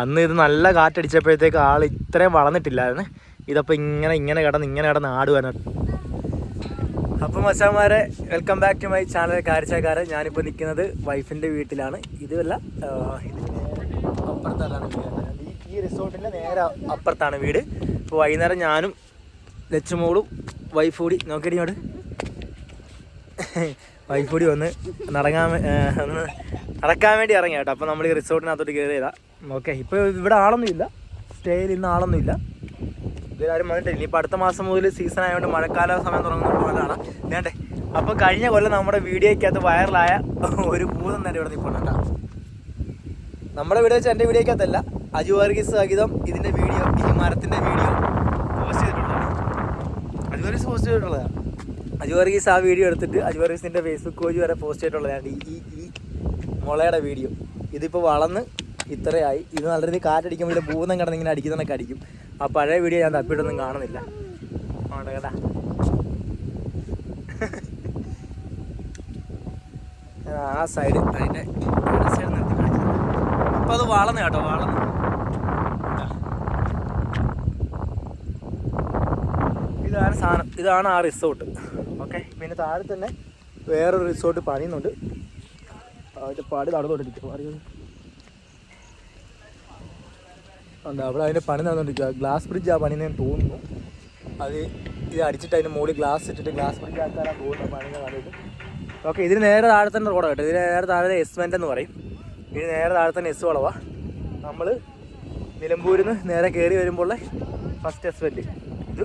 അന്ന് ഇത് നല്ല കാറ്റടിച്ചപ്പോഴത്തേക്ക് ആൾ ഇത്രയും വളർന്നിട്ടില്ലായിരുന്നു. ഇതപ്പോൾ ഇങ്ങനെ ഇങ്ങനെ കിടന്ന് ഇങ്ങനെ കിടന്ന് ആടുവാനാണ് അപ്പം മച്ചാന്മാരെ welcome back to my channel കാരിച്ചാക്കാരൻ ഞാനിപ്പോൾ നിൽക്കുന്നത് വൈഫിന്റെ വീട്ടിലാണ്. ഇതുമല്ല അപ്പുറത്താണ് ഈ റിസോർട്ടിന്റെ നേരെ അപ്പുറത്താണ് വീട്. ഇപ്പോൾ വൈകുന്നേരം ഞാനും ലച്ചുമോളും വൈഫ് കൂടി. നോക്കിയിട്ട് ഇങ്ങോട്ട്. വൈഫ് കൂടി വന്ന് നടങ്ങാൻ നടക്കാൻ വേണ്ടി ഇറങ്ങി കേട്ടോ. അപ്പോൾ നമ്മൾ ഈ റിസോർട്ടിനകത്തോട്ട് കയറിയതാ ഓക്കെ ഇപ്പോൾ ഇവിടെ ആളൊന്നും ഇല്ല. സ്റ്റേയിൽ ഇന്ന് ആളൊന്നും ഇല്ല. ഇവരാരും വന്നിട്ടില്ല ഇനിയിപ്പോൾ അടുത്ത മാസം മുതൽ സീസൺ ആയതുകൊണ്ട് മഴക്കാല സമയം തുടങ്ങുന്നതാണ് വേണ്ടേ അപ്പോൾ കഴിഞ്ഞ കൊല്ലം നമ്മുടെ വീഡിയോയ്ക്കകത്ത് വൈറലായ ഒരു ഭൂതം തന്നെ ഇവിടെ നിൽപ്പുണ്ട് കേട്ടോ. നമ്മുടെ വീഡിയോ വെച്ചാൽ എന്റെ വീഡിയോയ്ക്കകത്തല്ല. അജു വർഗീസ് സഹിതം ഇതിന്റെ വീഡിയോ ഈ മരത്തിന്റെ വീഡിയോ പോസ്റ്റ് ചെയ്തിട്ടുള്ളതാണ്. അജു വർഗീസ് പോസ്റ്റ് ചെയ്തിട്ടുള്ളതാണ്. അജു വർഗീസ് ആ വീഡിയോ എടുത്തിട്ട് അജു വർഗീസിന്റെ ഫേസ്ബുക്ക് പേജ് വരെ പോസ്റ്റ് ചെയ്തിട്ടുള്ളതാണ് ഈ ഈ മുളയുടെ വീഡിയോ ഇതിപ്പോൾ വളർന്ന് ഇത്രയായി. ഇത് നല്ല രീതിയിൽ കാറ്റടിക്കുമ്പോൾ ഭൂതം കിടന്ന് ഇങ്ങനെ അടിക്കുന്നതൊക്കെ അടിക്കും. ആ പഴയ വീഡിയോ ഞാൻ തപ്പിയിട്ടൊന്നും കാണുന്നില്ല. ആ സൈഡ് അതിന്റെ സൈഡ് നിർത്തി കാണിച്ചു അപ്പം അത് വളർന്ന് കേട്ടോ വളർന്ന്. ഇതാണ് സാധനം. ഇതാണ് ആ റിസോർട്ട് പിന്നെ താഴെ തന്നെ വേറൊരു റിസോർട്ട് പണിയുന്നുണ്ട്. അതിന്റെ പാടി നടന്നുകൊണ്ടിരിക്കും അറിയുന്നു ഉണ്ട് അവിടെ അതിന്റെ പണി നടന്നുകൊണ്ടിരിക്കുക ഗ്ലാസ് ബ്രിഡ്ജ് ആ പണി ഞാൻ തോന്നുന്നു. അത് ഇത് അടിച്ചിട്ട് അതിന്റെ മുകളിൽ ഗ്ലാസ് ഇട്ടിട്ട് ഗ്ലാസ് ബ്രിഡ്ജ് ആക്കാനാണ് പോകുന്ന പണി കണ്ടിട്ട് ഓക്കെ ഇതിന് നേരെ താഴെ തന്നെ റോഡ് കേട്ടോ. ഇതിന് നേരെ താഴെ എസ്മെന്റ് എന്ന് പറയും. ഇതിന് നേരെ താഴെ തന്നെ എസ് വളവാ. നമ്മൾ നിലമ്പൂരിൽ നിന്ന് നേരെ കയറി വരുമ്പോൾ ഫസ്റ്റ് എസ്മെന്റ് ഇത്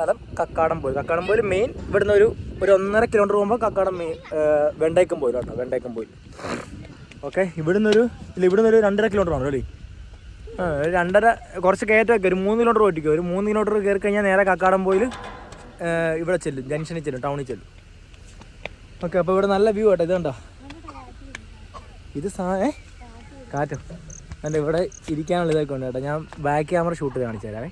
സ്ഥലം കക്കാടംപോയിൽ. കക്കാടംപോയിൽ മെയിൻ ഇവിടുന്ന് ഒരു ഒരു ഒന്നര കിലോമീറ്റർ പോകുമ്പോൾ കക്കാടം മെയിൻ വെണ്ടേക്കം പോയി കേട്ടോ വെണ്ടേക്കം പോയി ഓക്കെ ഇവിടുന്ന് ഒരു ഇല്ല ഇവിടുന്ന് ഒരു രണ്ടര കിലോമീറ്റർ ആണല്ലോ അല്ലേ? രണ്ടര കുറച്ച് കയറ്റമൊക്കെ ഒരു മൂന്ന് കിലോമീറ്റർ ഓട്ടിക്കും ഒരു മൂന്ന് കിലോമീറ്റർ കയറി കഴിഞ്ഞാൽ നേരെ കക്കാടം കക്കാടംപോയിൽ ഇവിടെ ചെല്ലും. ജംഗ്ഷനിൽ ചെല്ലും ടൗണിൽ ചെല്ലും. ഓക്കെ അപ്പോൾ ഇവിടെ നല്ല വ്യൂ കേട്ടോ ഇത് കണ്ടോ ഇത് സാ ഏ? കാറ്റോ. അല്ല ഇവിടെ ഇരിക്കാനുള്ള ഇതൊക്കെ ഉണ്ട് കേട്ടോ. ഞാൻ ബാക്ക് ക്യാമറ ഷൂട്ട് കാണിച്ചു തരാമേ.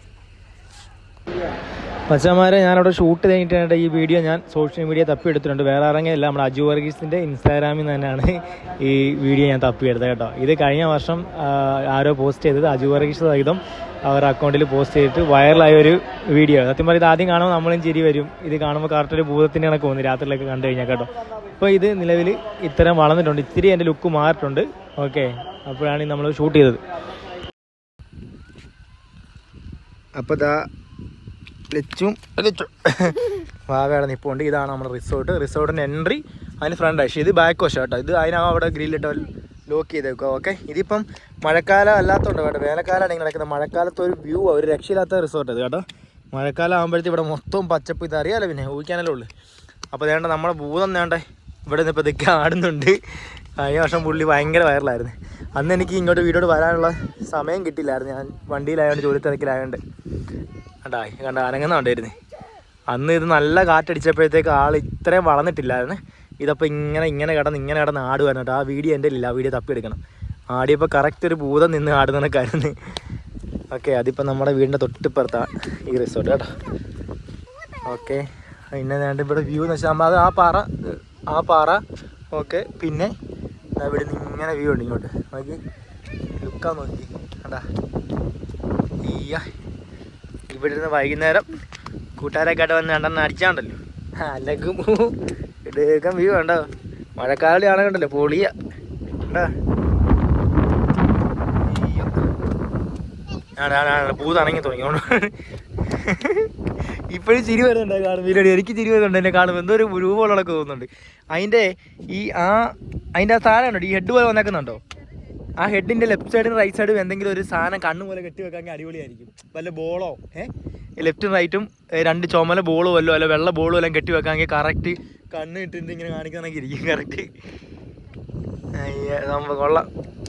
മച്ചന്മാരെ ഞാനവിടെ ഷൂട്ട് കഴിഞ്ഞിട്ടാണ് ഈ വീഡിയോ ഞാൻ സോഷ്യൽ മീഡിയ തപ്പി എടുത്തിട്ടുണ്ട് വേറെ ഇറങ്ങിയല്ല നമ്മുടെ അജു വർഗീസിന്റെ ഇൻസ്റ്റാഗ്രാമിൽ നിന്ന് തന്നെയാണ് ഈ വീഡിയോ ഞാൻ തപ്പി എടുത്തത് കേട്ടോ. ഇത് കഴിഞ്ഞ വർഷം ആരോ പോസ്റ്റ് ചെയ്തത് അജു വർഗീസ് സഹിതം അവരുടെ അക്കൗണ്ടിൽ പോസ്റ്റ് ചെയ്തിട്ട് വൈറലായ ഒരു വീഡിയോ സത്യം പറയും ഇത് ആദ്യം കാണുമ്പോൾ നമ്മളും ചിരി വരും. ഇത് കാണുമ്പോൾ കറക്റ്റ് ഒരു ഭൂതത്തിന്റെ കണക്ക് പോകുന്നു രാത്രിയിലൊക്കെ കണ്ടു കഴിഞ്ഞാൽ കേട്ടോ. അപ്പോൾ ഇത് നിലവിൽ ഇത്തരം വളർന്നിട്ടുണ്ട്. ഇത്തിരി എന്റെ ലുക്ക് മാറിയിട്ടുണ്ട്. ഓക്കെ അപ്പോഴാണ് നമ്മൾ ഷൂട്ട് ചെയ്തത്. അപ്പോൾ ഇതാ ലച്ചും ലച്ചും. വാവയുടെ നിപ്പുണ്ട്. ഇതാണ് നമ്മുടെ റിസോർട്ട്. റിസോർട്ടിന്റെ എൻട്രി അതിന് ഫ്രണ്ട് പക്ഷേ ഇത് ബാക്ക് വശം കേട്ടോ. ഇത് അതിനാ അവിടെ ഗ്രില്ലിട്ട് ലോക്ക് ചെയ്തേക്കുക ഓക്കെ ഇതിപ്പം മഴക്കാലം അല്ലാത്തതുകൊണ്ട് കേട്ടോ. വേനൽക്കാലമാണ് ഇങ്ങനെ നടക്കുന്നത്. മഴക്കാലത്ത് ഒരു വ്യൂ ഒരു രക്ഷയില്ലാത്ത റിസോർട്ട് ഇത് കേട്ടോ. മഴക്കാലം ആകുമ്പോഴത്തേക്ക് ഇവിടെ മൊത്തം പച്ചപ്പ്. ഇത് അറിയാമല്ലോ പിന്നെ. ഊഹിക്കാനല്ലേ ഉള്ളു. അപ്പോൾ വേണ്ട നമ്മുടെ ഭൂതം വേണ്ടേ ഇവിടെ നിന്ന് ഇപ്പോൾ ഇതൊക്കെ ആടുന്നുണ്ട് കഴിഞ്ഞ വർഷം പുള്ളി ഭയങ്കര വൈറലായിരുന്നു അന്ന് എനിക്ക് ഇങ്ങോട്ട് വീടോട് വരാനുള്ള സമയം കിട്ടിയില്ലായിരുന്നു ഞാൻ വണ്ടിയിലായതുകൊണ്ട് ജോലി തിരക്കിലായതുകൊണ്ട് കണ്ടാ കണ്ട അനങ്ങുന്നുണ്ടായിരുന്നേ അന്ന് ഇത് നല്ല കാറ്റടിച്ചപ്പോഴത്തേക്ക് ആൾ ഇത്രയും വളർന്നിട്ടില്ലായിരുന്നു. ഇതപ്പോൾ ഇങ്ങനെ ഇങ്ങനെ കിടന്ന് ഇങ്ങനെ കിടന്ന് ആടുവാണ് കേട്ടോ. ആ വീഡിയോ എന്റെ ഇല്ല ആ വീഡിയോ തപ്പിയെടുക്കണം. ആടിയപ്പോൾ കറക്റ്റ് ഒരു ഭൂതം നിന്ന് ആടുന്ന കരുന്ന് ഓക്കെ അതിപ്പോൾ നമ്മുടെ വീടിന്റെ തൊട്ടിപ്പുറത്താണ് ഈ റിസോർട്ട് കേട്ടോ. ഓക്കെ പിന്നെ വേണ്ട ഇവിടെ വ്യൂ എന്ന് വെച്ചാൽ ആ പാറ ആ പാറ. ഓക്കെ പിന്നെ ഇവിടെ നിന്ന് ഇങ്ങനെ വ്യൂ ഉണ്ട് ഇങ്ങോട്ട്. നോക്കി ലുക്കാൻ നോക്കി. കണ്ടാ? ഈയ ഇവിടെ നിന്ന് വൈകുന്നേരം കൂട്ടുകാരൊക്കെ വന്ന് രണ്ടെണ്ണം അടിച്ചാണ്ടല്ലോ. അല്ലെങ്കിൽ ഇടേക്കം വ്യൂ വേണ്ട മഴക്കാലം ആണെന്നുണ്ടല്ലോ പൊളിയ. ഭൂതണങ്ങി തുടങ്ങിയോണ്ട് ഇപ്പോഴും ചിരി വരുന്നുണ്ട് കാണുമ്പോൾ എനിക്ക് ചിരി വരുന്നുണ്ട് എന്നെ കാണുമ്പോൾ എന്തോ ഒരു രൂപമുള്ളതൊക്കെ തോന്നുന്നുണ്ട്. അതിന്റെ ഈ ആ അതിന്റെ ആ സാധനം ഉണ്ടോ? ഈ ഹെഡ് പോലെ വന്നേക്കുന്നുണ്ടോ? ആ ഹെഡിന്റെ ലെഫ്റ്റ് സൈഡിന് റൈറ്റ് സൈഡും എന്തെങ്കിലും ഒരു സാധനം കണ്ണു പോലെ കെട്ടി വെക്കാമെങ്കിൽ അടിപൊളിയായിരിക്കും. വല്ല ബോളോ ഏഹ് ലെഫ്റ്റും റൈറ്റും രണ്ട് ചുമല ബോളോ വല്ലോ അല്ല വെള്ള ബോളോ എല്ലാം കെട്ടി വെക്കാമെങ്കിൽ കറക്റ്റ് കണ്ണ് ഇട്ടിട്ട് ഇങ്ങനെ കാണിക്കണമെങ്കിൽ ഇരിക്കും കറക്റ്റ് നമ്മൾ കൊള്ളാം.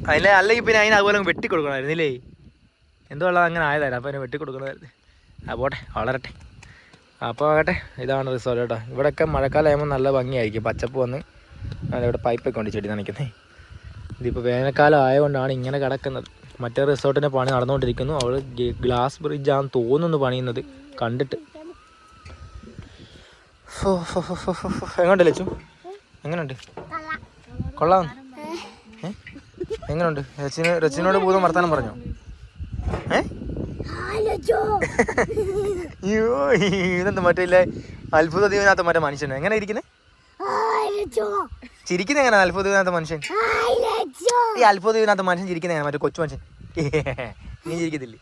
അതിനെ അല്ലെങ്കിൽ പിന്നെ അതിന് അതുപോലെ വെട്ടി കൊടുക്കണമായിരുന്നില്ലേ എന്തോ ഉള്ളത് അങ്ങനെ ആയതായിരുന്നു. അപ്പോൾ അതിനെ വെട്ടി കൊടുക്കണമായിരുന്നു. ആ പോട്ടെ വളരട്ടെ. അപ്പോൾ ആകട്ടെ ഇതാണ് റിസോർട്ട് കേട്ടോ. ഇവിടെയൊക്കെ മഴക്കാലം ആകുമ്പോൾ നല്ല ഭംഗിയായിരിക്കും. പച്ചപ്പ് വന്ന് ഇവിടെ പൈപ്പൊക്കെ ഉണ്ട് ചെടി നനയ്ക്കുന്നത് ഇതിപ്പോൾ വേനൽക്കാലം ആയതുകൊണ്ടാണ് ഇങ്ങനെ കിടക്കുന്നത്. മറ്റേ റിസോർട്ടിന്റെ പണി നടന്നുകൊണ്ടിരിക്കുന്നു. അവൾ ഗ്ലാസ് ബ്രിഡ്ജാന്ന് തോന്നുന്നു പണിയുന്നത്. കണ്ടിട്ട്. എങ്ങോട്ട് ലച്ചു? എങ്ങനെയുണ്ട് കൊള്ളാം. എങ്ങനെയുണ്ട് രച്ചിന് രച്ചിനോട് ഭൂതം വർത്താനം പറഞ്ഞോ? ഏ? ഇതെന്താ മറ്റേ ഇല്ലേ? അത്ഭുത ദീവനകത്ത മറ്റേ മനുഷ്യൻ എങ്ങനെ ഇരിക്കുന്നത് ചിരിക്കുന്നത് എങ്ങനെ അത്ഭുത ദീവനകത്ത മനുഷ്യൻ. ഈ അത്ഭുത ദീവനകത്ത മനുഷ്യൻ ചിരിക്കുന്ന എങ്ങനെ മറ്റേ കൊച്ചു മനുഷ്യൻ. നീ ചിരിക്കത്തില്ലേ?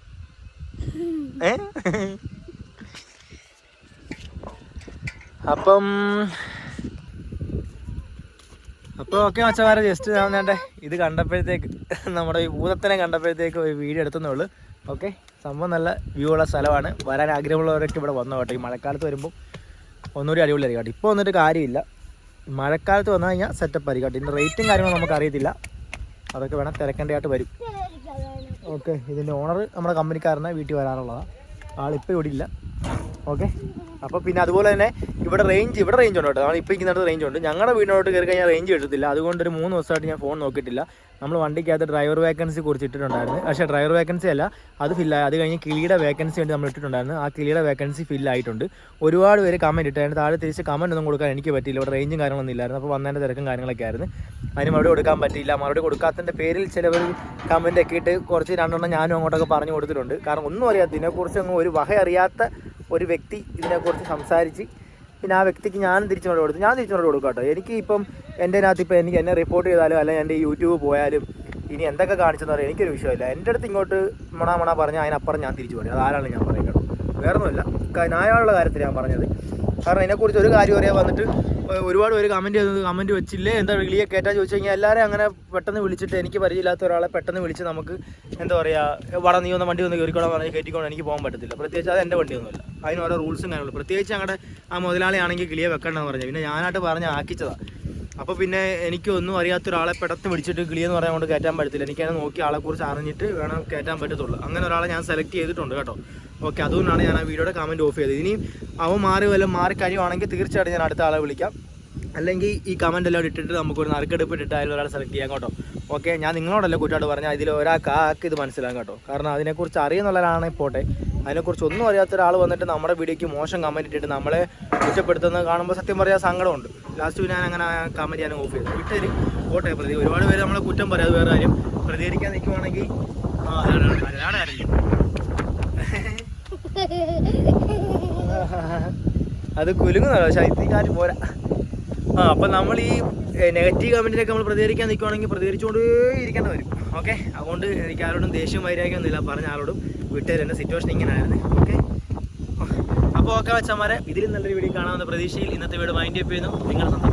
ഏ? അപ്പം അപ്പോൾ ഓക്കെ മച്ചമാരെ ജസ്റ്റ് ഞാൻ വേണ്ടേ ഇത് കണ്ടപ്പോഴത്തേക്ക് നമ്മുടെ ഈ ഭൂതത്തിനെ കണ്ടപ്പോഴത്തേക്ക് ഒരു വീഡിയോ എടുത്തേ ഉള്ളൂ. ഓക്കെ സംഭവം നല്ല വ്യൂ ഉള്ള സ്ഥലമാണ്. വരാൻ ആഗ്രഹമുള്ളവരൊക്കെ ഇവിടെ വന്നു കേട്ടോ. ഈ മഴക്കാലത്ത് വരുമ്പോൾ ഒന്നുകൂടി അടിപൊളിയായിരിക്കും കേട്ടോ. ഇപ്പോൾ വന്നിട്ട് കാര്യമില്ല. മഴക്കാലത്ത് വന്നു കഴിഞ്ഞാൽ സെറ്റപ്പ് ആയിരിക്കും. കേട്ടോ ഇതിന്റെ റേറ്റും കാര്യങ്ങളും നമുക്ക് അറിയത്തില്ല. അതൊക്കെ വേണം തിരക്കേണ്ടതായിട്ട് വരും. ഓക്കെ ഇതിന്റെ ഓണർ നമ്മുടെ കമ്പനിക്കാരനെ വീട്ടിൽ വരാറുള്ളതാണ് ആളിപ്പോൾ ഇവിടെ ഇല്ല. ഓക്കെ അപ്പോൾ പിന്നെ അതുപോലെ തന്നെ ഇവിടെ റേഞ്ച് ഇവിടെ റേഞ്ച് ഉണ്ട് കേട്ടോ. ഇപ്പോൾ ഇരിക്കുന്നിടത്ത് റേഞ്ച് ഉണ്ട്. ഞങ്ങളുടെ വീടിനോട്ട് കയറി കഴിഞ്ഞാൽ റേഞ്ച് കിട്ടത്തില്ല. അതുകൊണ്ട് ഒരു മൂന്ന് ദിവസമായിട്ട് ഞാൻ ഫോൺ നോക്കിയിട്ടില്ല. നമ്മൾ വണ്ടിക്കകത്ത് ഡ്രൈവർ വേക്കൻസി കുറിച്ച് ഇട്ടിട്ടുണ്ടായിരുന്നു പക്ഷേ ഡ്രൈവർ വേക്കൻസി അല്ല അത് ഫില്ലായി അത് കഴിഞ്ഞ് കിളിയുടെ വേക്കൻസി വേണ്ടി നമ്മൾ ഇട്ടിട്ടുണ്ടായിരുന്നു. ആ കിളിയുടെ വേക്കൻസി ഫില്ലായിട്ടുണ്ട് ഒരുപാട് പേര് കമന്റ് ഇട്ട് അതിന് താഴെ തിരിച്ച് കമന്റ് ഒന്നും കൊടുക്കാൻ എനിക്ക് പറ്റിയില്ല. ഇവിടെ റേഞ്ചും കാര്യങ്ങളൊന്നും ഇല്ലായിരുന്നു. അപ്പോൾ വന്നതിന്റെ തിരക്കും കാര്യങ്ങളൊക്കെ ആയിരുന്നു. അതിന് മറുപടി കൊടുക്കാൻ പറ്റിയില്ല. മറുപടി കൊടുക്കാത്തതിന്റെ പേരിൽ ചിലവർ കമന്റ് ഒക്കെ ഇട്ട് കുറച്ച് രണ്ടെണ്ണം ഞാനും അങ്ങോട്ടൊക്കെ പറഞ്ഞു കൊടുത്തിട്ടുണ്ട്. കാരണം ഒന്നും അറിയാത്ത ഇതിനെക്കുറിച്ച് ഒരു വക അറിയാത്ത ഒരു വ്യക്തി ഇതിനെക്കുറിച്ച് സംസാരിച്ച് പിന്നെ ആ വ്യക്തിക്ക് ഞാൻ തിരിച്ചു മറുപടി കൊടുത്തു. ഞാൻ തിരിച്ചു മറുപടി കൊടുക്കാം കേട്ടോ. എനിക്ക് ഇപ്പം എന്റെ അതിനകത്ത് ഇപ്പോൾ എനിക്ക് എന്നെ റിപ്പോർട്ട് ചെയ്താലും അല്ലെങ്കിൽ എന്റെ യൂട്യൂബ് പോയാലും ഇനി എന്തൊക്കെ കാണിച്ചെന്ന് പറയാം എനിക്കൊരു വിഷയമില്ല. എന്റെ അടുത്ത് ഇങ്ങോട്ട് മണ മണ പറഞ്ഞാൽ അതിനപ്പുറം ഞാൻ തിരിച്ചു പറയും. അതാരാണ് ഞാൻ പറയുന്നത് വേറൊന്നുമില്ല. ന്യായമുള്ള കാര്യത്തിൽ ഞാൻ പറഞ്ഞത്. കാരണം ഇതിനെക്കുറിച്ച് ഒരു കാര്യം അറിയാൻ വന്നിട്ട് ഒരുപാട് പേര് കമന്റ് ചെയ്തത് കമന്റ് വെച്ചില്ലേ? എന്താ വിളിയെ കയറ്റാൻ ചോദിച്ചു കഴിഞ്ഞാൽ എല്ലാവരും അങ്ങനെ പെട്ടെന്ന് വിളിച്ചിട്ട് എനിക്ക് പരിചയമില്ലാത്ത ഒരാളെ പെട്ടെന്ന് വിളിച്ച് നമുക്ക് എന്താ പറയുക വട നീ ഒന്ന് വണ്ടി ഒന്ന് കയറിക്കോളാൻ പറഞ്ഞ് കയറ്റിക്കോളാൻ എനിക്ക് പോകാൻ പറ്റത്തില്ല. പ്രത്യേകിച്ച് അത് എന്റെ വണ്ടിയൊന്നുമല്ല അതിന് ഓരോ റൂൾസും കാര്യങ്ങളും. പ്രത്യേകിച്ച് ഞങ്ങളുടെ ആ മുതലാളിയാണെങ്കിൽ കിളിയെ വെക്കണമെന്ന് പറഞ്ഞു. പിന്നെ ഞാനായിട്ട് പറഞ്ഞ് ആക്കിച്ചതാണ് അപ്പോൾ പിന്നെ എനിക്കൊന്നും അറിയാത്ത ഒരാളെ പെട്ടെന്ന് പിടിച്ചിട്ട് കിളിയെന്ന് പറയാൻ കൊണ്ട് കയറ്റാൻ പറ്റത്തില്ല. എനിക്കതിനെ നോക്കി ആളെക്കുറിച്ച് അറിഞ്ഞിട്ട് വേണം കയറ്റാൻ പറ്റത്തുള്ളൂ. അങ്ങനെ ഒരാളെ ഞാൻ സെലക്ട് ചെയ്തിട്ടുണ്ട് കേട്ടോ. ഓക്കെ അതുകൊണ്ടാണ് ഞാൻ ആ വീഡിയോയുടെ കമന്റ് ഓഫ് ചെയ്തത്. ഇനി അവൻ മാറി വല്ല മാറി കഴിയുവാണെങ്കിൽ തീർച്ചയായിട്ടും ഞാൻ അടുത്ത ആളെ വിളിക്കാം. അല്ലെങ്കിൽ ഈ കമന്റ് എല്ലാം ഇട്ടിട്ട് നമുക്കൊരു നറുക്കെടുപ്പ് ഇട്ടിട്ട് അതിൽ ഒരാൾ സെലക്ട് ചെയ്യാം കേട്ടോ. ഓക്കെ ഞാൻ നിങ്ങളോടല്ല കുറ്റമായിട്ട് പറഞ്ഞാൽ ഇതിൽ ഒരാൾക്ക് ആക്ക് ഇത് മനസ്സിലാകാം കേട്ടോ. കാരണം അതിനെക്കുറിച്ച് അറിയുന്നുള്ളവരാണെ പോട്ടെ. അതിനെക്കുറിച്ച് ഒന്നും അറിയാത്ത ഒരാൾ വന്നിട്ട് നമ്മുടെ വീഡിയോയ്ക്ക് മോശം കമന്റ് ഇട്ടിട്ട് നമ്മളെ കുറ്റപ്പെടുത്തുന്നത് കാണുമ്പോൾ സത്യം പറയാൻ സങ്കടമുണ്ട്. ലാസ്റ്റ് ഞാൻ അങ്ങനെ കമന്റ് ഞാൻ ഓഫ് ചെയ്തു. വിട്ടേര്. പോട്ടെ പ്രതി ഒരുപാട് പേര് നമ്മളെ കുറ്റം പറയാതെ വേറെ കാര്യം. പ്രതികരിക്കാൻ നിൽക്കുവാണെങ്കിൽ അതാണ് കാര്യം. അത് കുലുങ്ങുന്നല്ലോ പക്ഷേ പോരാ. ആ അപ്പം നമ്മൾ ഈ നെഗറ്റീവ് കമന്റിനൊക്കെ നമ്മൾ പ്രതികരിക്കാൻ നിൽക്കുവാണെങ്കിൽ പ്രതികരിച്ചുകൊണ്ടേ ഇരിക്കേണ്ടി വരും. ഓക്കെ? അതുകൊണ്ട് എനിക്ക് ആരോടും ദേഷ്യം വൈരാഗ്യമൊന്നുമില്ല പറഞ്ഞ ആരോടും വീട്ടുകാർ എന്റെ സിറ്റുവേഷൻ ഇങ്ങനെ ആയിരുന്നു ഓക്കെ അപ്പോൾ ഓക്കെ വെച്ചമാരെ ഇതിലും നല്ലൊരു വീഡിയോ കാണാമെന്ന പ്രതീക്ഷയിൽ ഇന്നത്തെ വീട് മൈൻഡ് അപ്പ് ചെയ്യുന്നു. നിങ്ങളുടെ സ്വന്തം